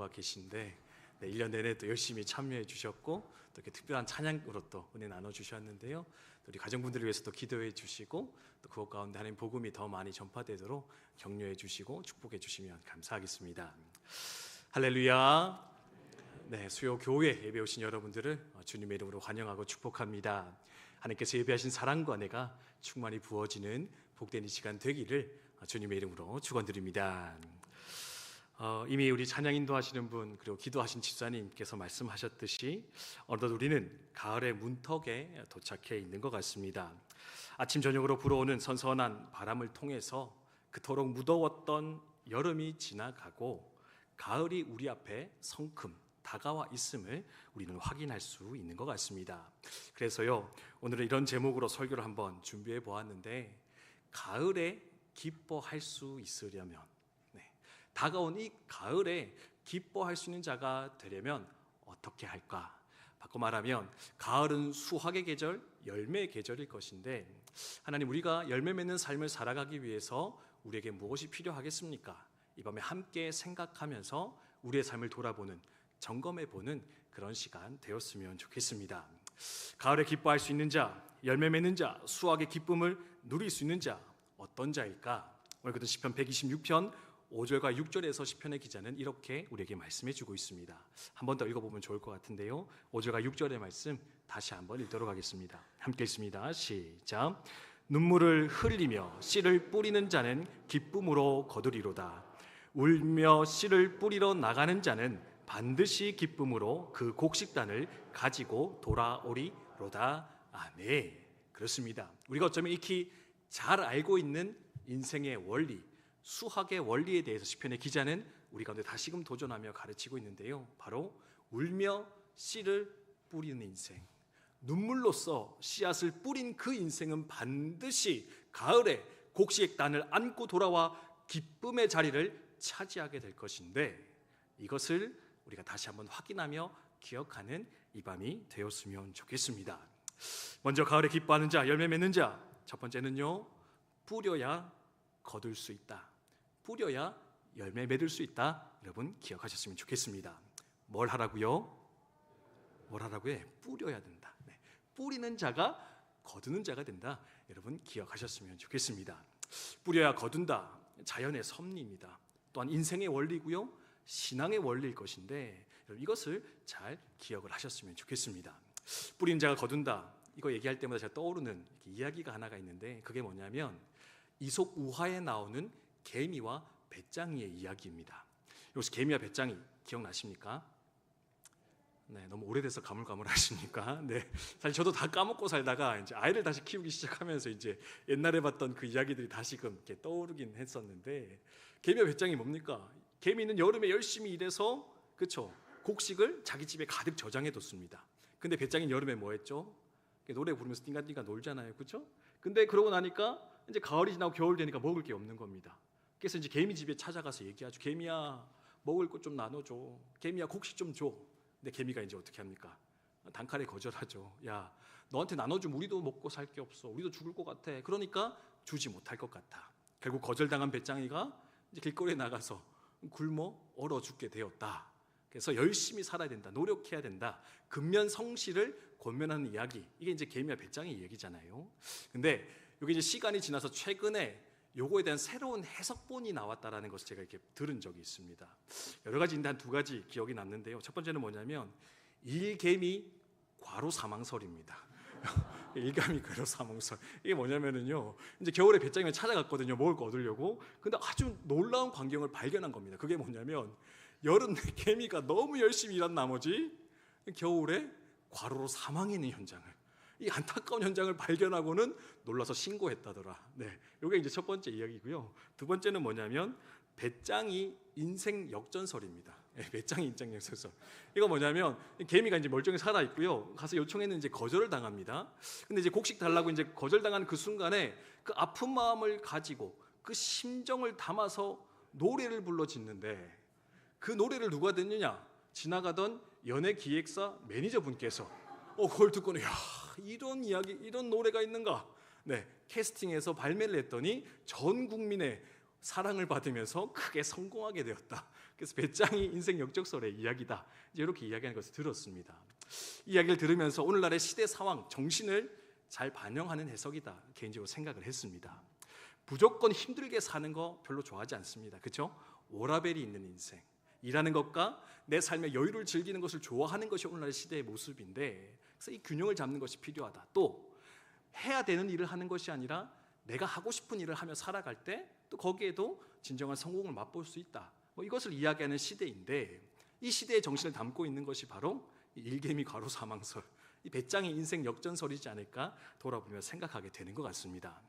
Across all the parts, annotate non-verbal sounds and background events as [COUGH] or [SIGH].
기도가 계신데 네, 1년 내내 또 열심히 참여해 주셨고 또 이렇게 특별한 찬양으로 또 은혜 나눠 주셨는데요. 또 우리 가정분들을 위해서 또 기도해 주시고 또 그것 가운데 하나님 복음이 더 많이 전파되도록 격려해 주시고 축복해 주시면 감사하겠습니다. 할렐루야. 네, 수요 교회 예배 오신 여러분들을 주님의 이름으로 환영하고 축복합니다. 하나님께서 예배하신 사랑과 은혜가 충만히 부어지는 복된 이 시간 되기를 주님의 이름으로 축원드립니다. 어, 이미 우리 찬양 인도하시는 분 그리고 기도하신 집사님께서 말씀하셨듯이 어느덧 우리는 가을의 문턱에 도착해 있는 것 같습니다. 아침 저녁으로 불어오는 선선한 바람을 통해서 그토록 무더웠던 여름이 지나가고 가을이 우리 앞에 성큼 다가와 있음을 우리는 확인할 수 있는 것 같습니다. 그래서요 오늘은 이런 제목으로 설교를 한번 준비해 보았는데 가을에 기뻐할 수 있으려면 다가온 이 가을에 기뻐할 수 있는 자가 되려면 어떻게 할까? 바꿔 말하면 가을은 수확의 계절, 열매의 계절일 것인데 하나님 우리가 열매 맺는 삶을 살아가기 위해서 우리에게 무엇이 필요하겠습니까? 이 밤에 함께 생각하면서 우리의 삶을 돌아보는 점검해 보는 그런 시간 되었으면 좋겠습니다. 가을에 기뻐할 수 있는 자, 열매 맺는 자, 수확의 기쁨을 누릴 수 있는 자 어떤 자일까? 오늘 그도 시편 126편 5절과 6절에서 시편의 기자는 이렇게 우리에게 말씀해 주고 있습니다. 한 번 더 읽어보면 좋을 것 같은데요. 5절과 6절의 말씀 다시 한번 읽도록 하겠습니다. 함께 읽습니다. 시작. 눈물을 흘리며 씨를 뿌리는 자는 기쁨으로 거두리로다. 울며 씨를 뿌리러 나가는 자는 반드시 기쁨으로 그 곡식단을 가지고 돌아오리로다. 아멘. 그렇습니다. 우리가 어쩌면 익히 잘 알고 있는 인생의 원리, 수학의 원리에 대해서 시편의 기자는 우리 가운데 다시금 도전하며 가르치고 있는데요. 바로 울며 씨를 뿌리는 인생. 눈물로써 씨앗을 뿌린 그 인생은 반드시 가을에 곡식의 단을 안고 돌아와 기쁨의 자리를 차지하게 될 것인데 이것을 우리가 다시 한번 확인하며 기억하는 이 밤이 되었으면 좋겠습니다. 먼저 가을에 기뻐하는 자, 열매 맺는 자. 첫 번째는요. 뿌려야 거둘 수 있다. 뿌려야 열매 맺을 수 있다. 여러분 기억하셨으면 좋겠습니다. 뭘 하라고요? 뭘 하라고요? 뿌려야 된다. 네. 뿌리는 자가 거두는 자가 된다. 여러분 기억하셨으면 좋겠습니다. 뿌려야 거둔다. 자연의 섭리입니다. 또한 인생의 원리고요. 신앙의 원리일 것인데 이것을 잘 기억을 하셨으면 좋겠습니다. 뿌리는 자가 거둔다. 이거 얘기할 때마다 제가 떠오르는 이야기가 하나가 있는데 그게 뭐냐면 이솝 우화에 나오는 개미와 배짱이의 이야기입니다. 혹시 개미와 배짱이 기억나십니까? 네, 너무 오래돼서 가물가물하십니까? [LAUGHS] 네, 사실 저도 다 까먹고 살다가 이제 아이를 다시 키우기 시작하면서 이제 옛날에 봤던 그 이야기들이 다시금 이렇게 떠오르긴 했었는데 개미와 배짱이 뭡니까? 개미는 여름에 열심히 일해서 그쵸 곡식을 자기 집에 가득 저장해 뒀습니다. 근데 배짱이는 여름에 뭐 했죠? 노래 부르면서 띵가띵가 놀잖아요, 그렇죠? 근데 그러고 나니까 이제 가을이 지나고 겨울 되니까 먹을 게 없는 겁니다. 그래서 이제 개미 집에 찾아가서 얘기하죠. 개미야 먹을 것 좀 나눠줘. 개미야 곡식 좀 줘. 근데 개미가 이제 어떻게 합니까? 단칼에 거절하죠. 야 너한테 나눠주면 우리도 먹고 살 게 없어. 우리도 죽을 것 같아. 그러니까 주지 못할 것 같아. 결국 거절당한 배짱이가 이제 길거리에 나가서 굶어 얼어 죽게 되었다. 그래서 열심히 살아야 된다. 노력해야 된다. 근면 성실을 권면하는 이야기. 이게 이제 개미와 배짱의 얘기잖아요. 근데 이게 이제 시간이 지나서 최근에 요거에 대한 새로운 해석본이 나왔다라는 것을 제가 이렇게 들은 적이 있습니다. 여러 가지인데 한 두 가지 기억이 남는데요. 첫 번째는 뭐냐면 일개미 과로 사망설입니다. [LAUGHS] 일감이 과로 사망설. 이게 뭐냐면은요. 이제 겨울에 배짱이를 찾아갔거든요. 먹을 거 얻으려고. 근데 아주 놀라운 광경을 발견한 겁니다. 그게 뭐냐면 여름 개미가 너무 열심히 일한 나머지 겨울에 과로로 사망했는 현장을 이 안타까운 현장을 발견하고는 놀라서 신고했다더라. 네, 이게 이제 첫 번째 이야기고요. 두 번째는 뭐냐면 배짱이 인생 역전설입니다. 네, 배짱이 인생 역전설. 이거 뭐냐면 개미가 이제 멀쩡히 살아 있고요. 가서 요청했는 이제 거절을 당합니다. 근데 이제 곡식 달라고 이제 거절당한 그 순간에 그 아픈 마음을 가지고 그 심정을 담아서 노래를 불러 짓는데 그 노래를 누가 듣느냐? 지나가던 연예 기획사 매니저 분께서 어 그걸 듣고는 야 이런 이야기, 이런 노래가 있는가? 네, 캐스팅해서 발매를 했더니 전 국민의 사랑을 받으면서 크게 성공하게 되었다. 그래서 배짱이 인생 역적설의 이야기다. 이제 이렇게 이야기하는 것을 들었습니다. 이 이야기를 들으면서 오늘날의 시대 상황, 정신을 잘 반영하는 해석이다. 개인적으로 생각을 했습니다. 무조건 힘들게 사는 거 별로 좋아하지 않습니다. 그렇죠? 워라벨이 있는 인생. 일하는 것과 내 삶의 여유를 즐기는 것을 좋아하는 것이 오늘날의 시대의 모습인데 그래서 이 균형을 잡는 것이 필요하다. 또 해야 되는 일을 하는 것이 아니라 내가 하고 싶은 일을 하며 살아갈 때 또 거기에도 진정한 성공을 맛볼 수 있다. 뭐 이것을 이야기하는 시대인데 이 시대의 정신을 담고 있는 것이 바로 이 일개미 과로 사망설, 이 배짱의 인생 역전설이지 않을까 돌아보며 생각하게 되는 것 같습니다.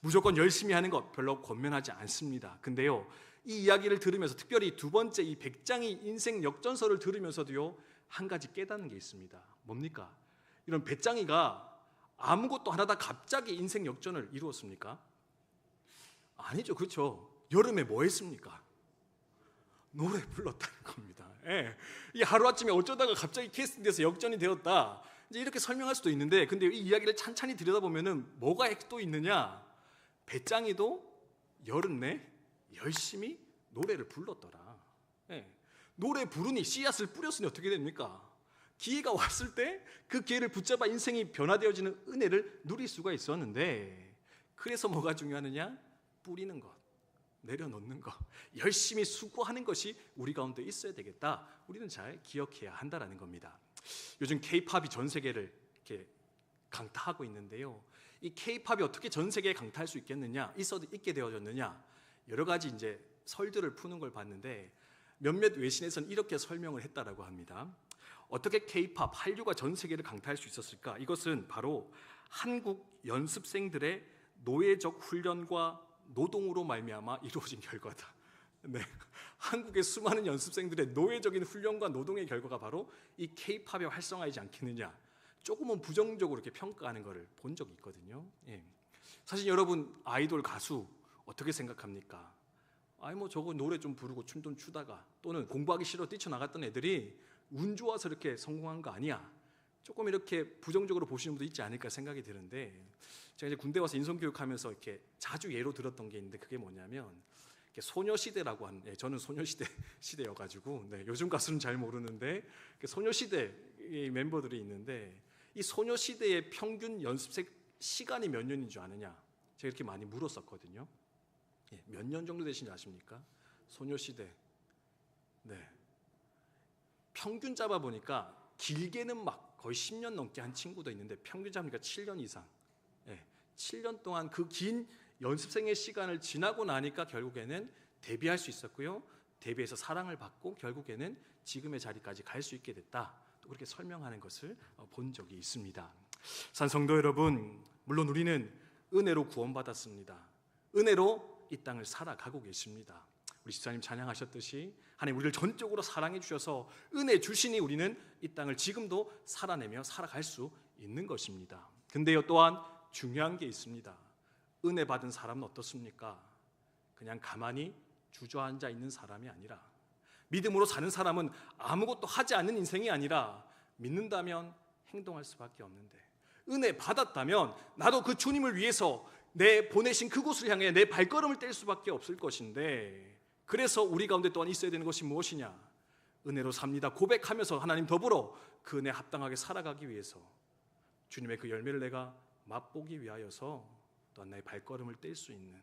무조건 열심히 하는 것 별로 권면하지 않습니다. 근데요, 이 이야기를 들으면서 특별히 두 번째 이 백장의 인생 역전설을 들으면서도요 한 가지 깨닫는 게 있습니다. 뭡니까? 이런 배짱이가 아무것도 안 하다 갑자기 인생 역전을 이루었습니까? 아니죠, 그렇죠. 여름에 뭐 했습니까? 노래 불렀다는 겁니다. 예. 이 하루아침에 어쩌다가 갑자기 캐스팅돼서 역전이 되었다. 이제 이렇게 설명할 수도 있는데, 근데 이 이야기를 찬찬히 들여다보면은 뭐가 또 있느냐? 배짱이도 여름 내 열심히 노래를 불렀더라. 예. 노래 부르니 씨앗을 뿌렸으니 어떻게 됩니까? 기회가 왔을 때 그 기회를 붙잡아 인생이 변화되어지는 은혜를 누릴 수가 있었는데 그래서 뭐가 중요하느냐? 뿌리는 것, 내려놓는 것, 열심히 수고하는 것이 우리 가운데 있어야 되겠다. 우리는 잘 기억해야 한다라는 겁니다. 요즘 K-팝이 전 세계를 이렇게 강타하고 있는데요. 이 K-팝이 어떻게 전 세계에 강타할 수 있겠느냐, 있어도 있게 되어졌느냐, 여러 가지 이제 설들을 푸는 걸 봤는데 몇몇 외신에서는 이렇게 설명을 했다라고 합니다. 어떻게 K-팝 한류가 전 세계를 강타할 수 있었을까? 이것은 바로 한국 연습생들의 노예적 훈련과 노동으로 말미암아 [LAUGHS] 이루어진 결과다. 네. 한국의 수많은 연습생들의 노예적인 훈련과 노동의 결과가 바로 이 K-팝의 활성화이지 않겠느냐. 조금은 부정적으로 이렇게 평가하는 것을 본 적이 있거든요. 예. 사실 여러분 아이돌 가수 어떻게 생각합니까? 아니 뭐 저거 노래 좀 부르고 춤 좀 추다가 또는 공부하기 싫어 뛰쳐나갔던 애들이 운 좋아서 이렇게 성공한 거 아니야. 조금 이렇게 부정적으로 보시는 분도 있지 않을까 생각이 드는데 제가 이제 군대 와서 인성 교육하면서 이렇게 자주 예로 들었던 게 있는데 그게 뭐냐면 소녀시대라고 하는 예, 저는 소녀시대 [LAUGHS] 시대여가지고 네, 요즘 가수는 잘 모르는데 소녀시대 멤버들이 있는데 이 소녀시대의 평균 연습생 시간이 몇 년인 줄 아느냐 제가 이렇게 많이 물었었거든요. 예, 몇년 정도 되신지 아십니까? 소녀시대. 네. 평균 잡아 보니까 길게는 막 거의 10년 넘게 한 친구도 있는데 평균 잡으니까 7년 이상. 예. 7년 동안 그 긴 연습생의 시간을 지나고 나니까 결국에는 데뷔할 수 있었고요. 데뷔해서 사랑을 받고 결국에는 지금의 자리까지 갈 수 있게 됐다. 또 그렇게 설명하는 것을 어, 본 적이 있습니다. 산 성도 여러분, 물론 우리는 은혜로 구원받았습니다. 은혜로 이 땅을 살아가고 계십니다. 우리 집사님 찬양하셨듯이 하나님 우리를 전적으로 사랑해 주셔서 은혜 주시니 우리는 이 땅을 지금도 살아내며 살아갈 수 있는 것입니다. 근데요 또한 중요한 게 있습니다. 은혜 받은 사람은 어떻습니까? 그냥 가만히 주저앉아 있는 사람이 아니라 믿음으로 사는 사람은 아무것도 하지 않는 인생이 아니라 믿는다면 행동할 수밖에 없는데 은혜 받았다면 나도 그 주님을 위해서 내 보내신 그곳을 향해 내 발걸음을 뗄 수밖에 없을 것인데 그래서 우리 가운데 또한 있어야 되는 것이 무엇이냐? 은혜로 삽니다. 고백하면서 하나님 더불어 그 은혜 합당하게 살아가기 위해서 주님의 그 열매를 내가 맛보기 위하여서 또한 나의 발걸음을 뗄 수 있는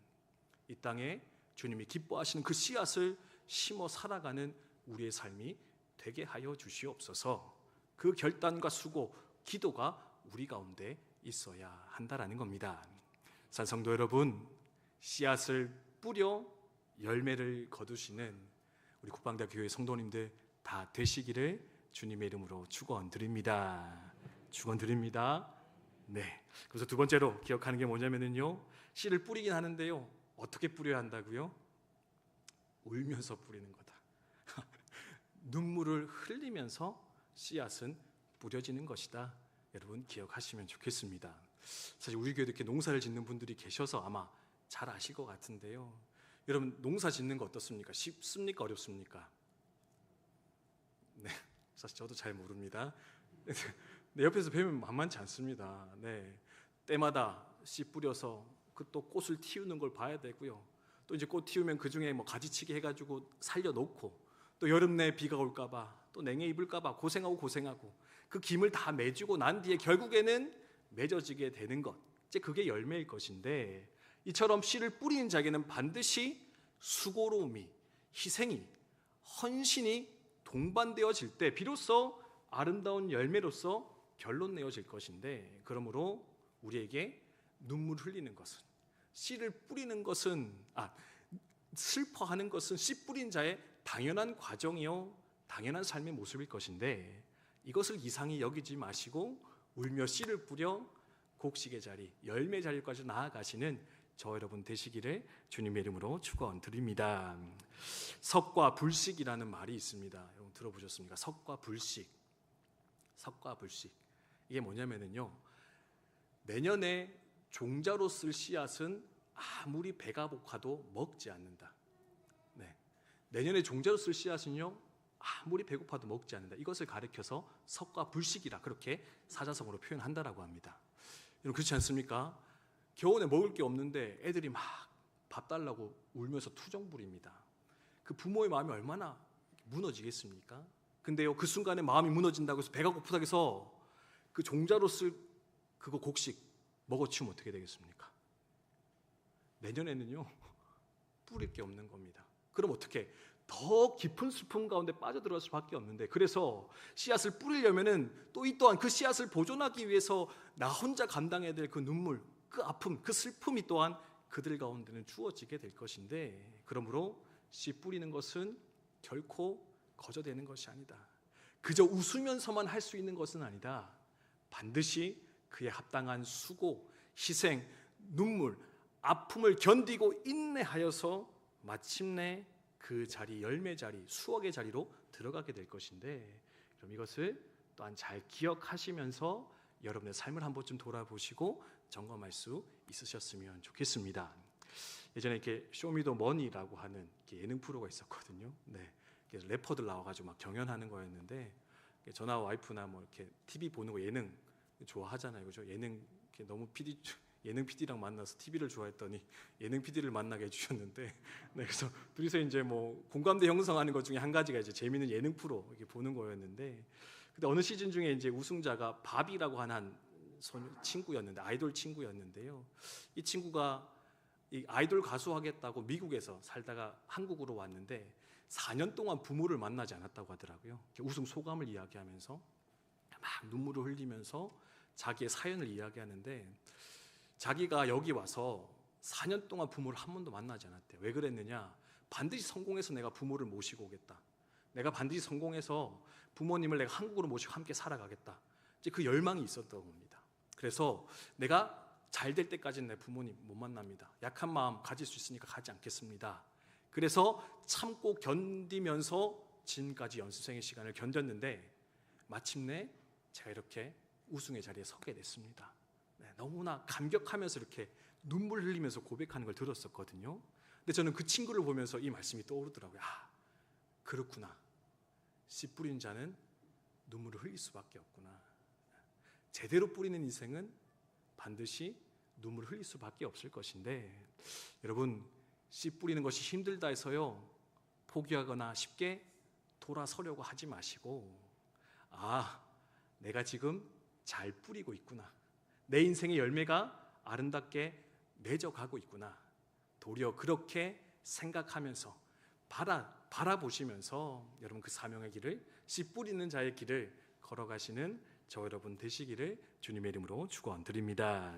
이 땅에 주님이 기뻐하시는 그 씨앗을 심어 살아가는 우리의 삶이 되게 하여 주시옵소서. 그 결단과 수고, 기도가 우리 가운데 있어야 한다라는 겁니다. 산성도 여러분, 씨앗을 뿌려 열매를 거두시는 우리 국방대학 교회 성도님들 다 되시기를 주님의 이름으로 축원드립니다. 축원드립니다. 네. 그래서 두 번째로 기억하는 게 뭐냐면은요. 씨를 뿌리긴 하는데요. 어떻게 뿌려야 한다고요? 울면서 뿌리는 거다. [LAUGHS] 눈물을 흘리면서 씨앗은 뿌려지는 것이다. 여러분 기억하시면 좋겠습니다. 사실 우리 교회도 이렇게 농사를 짓는 분들이 계셔서 아마 잘 아실 것 같은데요. 여러분 농사 짓는 거 어떻습니까? 쉽습니까? 어렵습니까? 네, [LAUGHS] 사실 저도 잘 모릅니다. [LAUGHS] 네, 옆에서 배우면 만만치 않습니다. 네, 때마다 씨 뿌려서 그 또 꽃을 틔우는 걸 봐야 되고요. 또 이제 꽃 튀우면 그 중에 뭐 가지치기 해가지고 살려놓고 또 여름 내 비가 올까봐 또 냉해 입을까봐 고생하고 고생하고 그 김을 다 매주고 난 뒤에 결국에는 맺어지게 되는 것 이제 그게 열매일 것인데 이처럼 씨를 뿌리는 자에게는 반드시 수고로움이 희생이 헌신이 동반되어질 때 비로소 아름다운 열매로서 결론 내어질 것인데 그러므로 우리에게 눈물 흘리는 것은 씨를 뿌리는 것은 아 슬퍼하는 것은 씨 뿌린 자의 당연한 과정이요 당연한 삶의 모습일 것인데 이것을 이상히 여기지 마시고 울며 씨를 뿌려 곡식의 자리 열매 자리까지 나아가시는 저 여러분 되시기를 주님의 이름으로 축원드립니다. 석과 불식이라는 말이 있습니다. 여러분 들어보셨습니까? 석과 불식. 석과 불식. 이게 뭐냐면은요. 내년에 종자로 쓸 씨앗은 아무리 배가 고파도 먹지 않는다. 네. 내년에 종자로 쓸 씨앗은요. 아무리 배고파도 먹지 않는다. 이것을 가리켜서 석과 불식이라 그렇게 사자성어로 표현한다라고 합니다. 여러분 그렇지 않습니까? 겨우내 먹을 게 없는데 애들이 막 밥 달라고 울면서 투정 부립니다. 그 부모의 마음이 얼마나 무너지겠습니까? 근데요 그 순간에 마음이 무너진다고 해서 배가 고프다고 해서 그 종자로 쓸 그거 곡식 먹어치우면 어떻게 되겠습니까? 내년에는요 [LAUGHS] 뿌릴 게 없는 겁니다. 그럼 어떻게? 더 깊은 슬픔 가운데 빠져들어갈 수밖에 없는데 그래서 씨앗을 뿌리려면은 또 이 또한 그 씨앗을 보존하기 위해서 나 혼자 감당해야 될 그 눈물, 그 아픔, 그 슬픔이 또한 그들 가운데는 주어지게 될 것인데 그러므로 씨 뿌리는 것은 결코 거저되는 것이 아니다. 그저 웃으면서만 할 수 있는 것은 아니다. 반드시 그에 합당한 수고, 희생, 눈물, 아픔을 견디고 인내하여서 마침내 그 자리 열매 자리 수억의 자리로 들어가게 될 것인데 그럼 이것을 또한 잘 기억하시면서 여러분의 삶을 한 번쯤 돌아보시고 점검할 수 있으셨으면 좋겠습니다. 예전에 이렇게 쇼미더 머니라고 하는 예능 프로가 있었거든요. 네. 그래서 래퍼들 나와가지고 막 경연하는 거였는데 저나 와이프나 뭐 이렇게 TV 보는 거 예능 좋아하잖아요, 그죠? 예능 너무 PD [LAUGHS] 예능 PD랑 만나서 TV를 좋아했더니 예능 PD를 만나게 해주셨는데, [LAUGHS] 네, 그래서 둘이서 이제 뭐 공감대 형성하는 것 중에 한 가지가 이제 재미있는 예능 프로 이렇게 보는 거였는데, 근데 어느 시즌 중에 이제 우승자가 바비라고 하는 한 소녀 친구였는데 아이돌 친구였는데요. 이 친구가 이 아이돌 가수 하겠다고 미국에서 살다가 한국으로 왔는데 4년 동안 부모를 만나지 않았다고 하더라고요. 우승 소감을 이야기하면서 막 눈물을 흘리면서 자기의 사연을 이야기하는데 자기가 여기 와서 4년 동안 부모를 한 번도 만나지 않았대요. 왜 그랬느냐? 반드시 성공해서 내가 부모를 모시고 오겠다. 내가 반드시 성공해서 부모님을 내가 한국으로 모시고 함께 살아가겠다. 이제 그 열망이 있었던 겁니다. 그래서 내가 잘 될 때까지는 내 부모님 못 만납니다. 약한 마음 가질 수 있으니까 가지 않겠습니다. 그래서 참고 견디면서 지금까지 연수생의 시간을 견뎠는데 마침내 제가 이렇게 우승의 자리에 서게 됐습니다. 네, 너무나 감격하면서 이렇게 눈물 흘리면서 고백하는 걸 들었었거든요. 근데 저는 그 친구를 보면서 이 말씀이 떠오르더라고요. 아, 그렇구나. 씨 뿌린 자는 눈물을 흘릴 수밖에 없구나. 제대로 뿌리는 인생은 반드시 눈물을 흘릴 수밖에 없을 것인데 여러분 씨 뿌리는 것이 힘들다 해서요 포기하거나 쉽게 돌아서려고 하지 마시고 아 내가 지금 잘 뿌리고 있구나. 내 인생의 열매가 아름답게 맺어가고 있구나. 도리어 그렇게 생각하면서 바라 바라보시면서 여러분 그 사명의 길을 씨 뿌리는 자의 길을 걸어가시는 저 여러분 되시기를 주님의 이름으로 축원드립니다.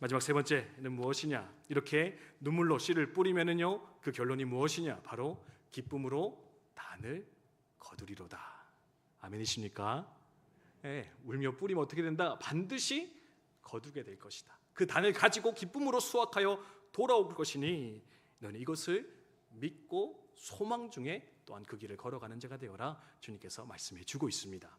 마지막 세 번째는 무엇이냐? 이렇게 눈물로 씨를 뿌리면은요 그 결론이 무엇이냐? 바로 기쁨으로 단을 거두리로다. 아멘이십니까? 예, 울며 뿌리면 어떻게 된다? 반드시 거두게 될 것이다. 그 단을 가지고 기쁨으로 수확하여 돌아올 것이니 너는 이것을 믿고 소망 중에 또한 그 길을 걸어가는 자가 되어라 주님께서 말씀해 주고 있습니다.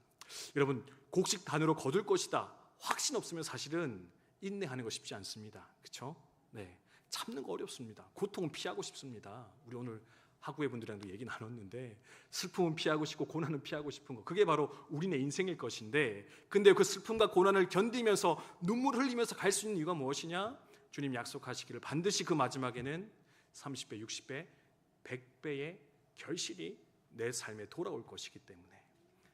여러분 곡식 단으로 거둘 것이다 확신 없으면 사실은 인내하는 거 쉽지 않습니다. 그렇죠? 네, 참는 거 어렵습니다. 고통은 피하고 싶습니다. 우리 오늘 학우회 분들이랑도 얘기 나눴는데 슬픔은 피하고 싶고 고난은 피하고 싶은 거 그게 바로 우리네 인생일 것인데 근데 그 슬픔과 고난을 견디면서 눈물 흘리면서 갈 수 있는 이유가 무엇이냐? 주님 약속하시기를 반드시 그 마지막에는 30배, 60배, 100배의 결실이 내 삶에 돌아올 것이기 때문에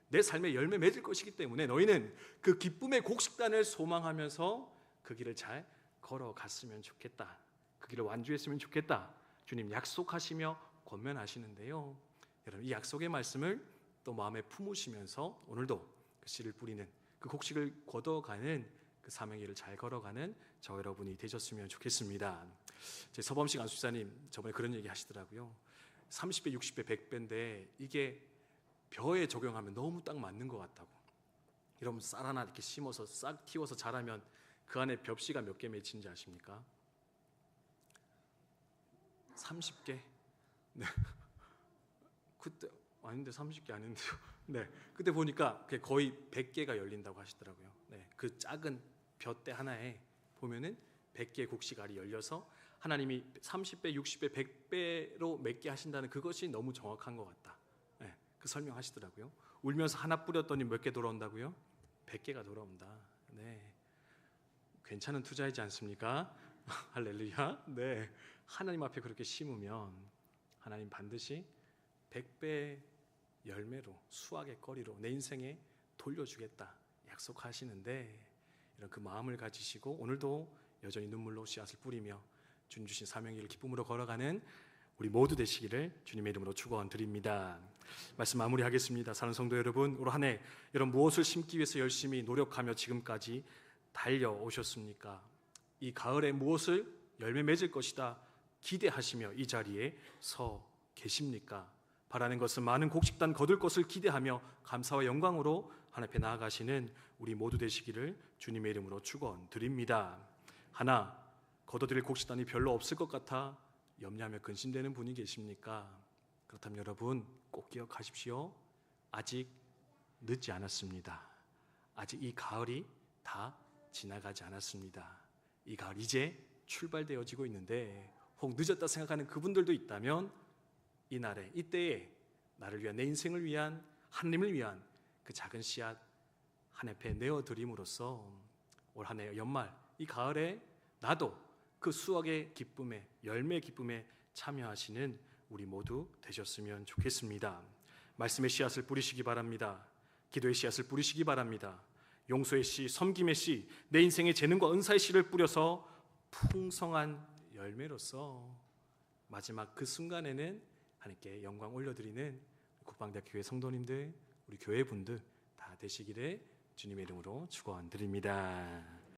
내 삶에 열매 맺을 것이기 때문에 너희는 그 기쁨의 곡식단을 소망하면서 그 길을 잘 걸어갔으면 좋겠다. 그 길을 완주했으면 좋겠다. 주님 약속하시며 권면하시는데요. 여러분 이 약속의 말씀을 또 마음에 품으시면서 오늘도 그 씨를 뿌리는 그 곡식을 걷어가는 그 사명의 길을 잘 걸어가는 저 여러분이 되셨으면 좋겠습니다. 제 서범식 안수사님 저번에 그런 얘기 하시더라고요. 30배, 60배, 100배인데 이게 벼에 적용하면 너무 딱 맞는 것 같다고. 여러분 쌀 하나 이렇게 심어서 싹 틔워서 자라면 그 안에 벽씨가 몇 개 맺힌지 아십니까? 30개. 네. [LAUGHS] 그때 아닌데 30개 아닌데요. [LAUGHS] 네. 그때 보니까 거의 100개가 열린다고 하시더라고요. 네. 그 작은 벼대 하나에 보면은 100개의 곡식알이 열려서 하나님이 30배, 60배, 100배로 맺게 하신다는 그것이 너무 정확한 것 같다. 네. 그 설명하시더라고요. 울면서 하나 뿌렸더니 몇 개 돌아온다고요? 100개가 돌아온다. 네. 괜찮은 투자이지 않습니까? [LAUGHS] 할렐루야. 네. 하나님 앞에 그렇게 심으면 하나님 반드시 100배 열매로 수확의 거리로 내 인생에 돌려주겠다 약속하시는데 이런 그 마음을 가지시고 오늘도 여전히 눈물로 씨앗을 뿌리며 주님 주신 사명의 길 기쁨으로 걸어가는 우리 모두 되시기를 주님의 이름으로 축원드립니다. 말씀 마무리하겠습니다. 사는 성도 여러분, 올 한해 이런 무엇을 심기 위해서 열심히 노력하며 지금까지 달려오셨습니까? 이 가을에 무엇을 열매 맺을 것이다 기대하시며 이 자리에 서 계십니까? 바라는 것은 많은 곡식단 거둘 것을 기대하며 감사와 영광으로 하나님 앞에 나아가시는 우리 모두 되시기를 주님의 이름으로 축원드립니다. 하나 거둬들일 곡식단이 별로 없을 것 같아 염려하며 근심되는 분이 계십니까? 그렇다면 여러분 꼭 기억하십시오. 아직 늦지 않았습니다. 아직 이 가을이 다 지나가지 않았습니다. 이 가을 이제 출발되어지고 있는데 혹 늦었다 생각하는 그분들도 있다면 이 날에 이때에 나를 위한 내 인생을 위한 하나님을 위한 그 작은 씨앗 한 해에 내어 드림으로써 올 한 해 연말 이 가을에 나도 그 수확의 기쁨에 열매의 기쁨에 참여하시는 우리 모두 되셨으면 좋겠습니다. 말씀의 씨앗을 뿌리시기 바랍니다. 기도의 씨앗을 뿌리시기 바랍니다. 용서의 씨, 섬김의 씨, 내 인생의 재능과 은사의 씨를 뿌려서 풍성한 열매로서 마지막 그 순간에는 하나님께 영광 올려드리는 국방대학교 교회 성도님들, 우리 교회 분들 다 되시기를 주님의 이름으로 축원드립니다.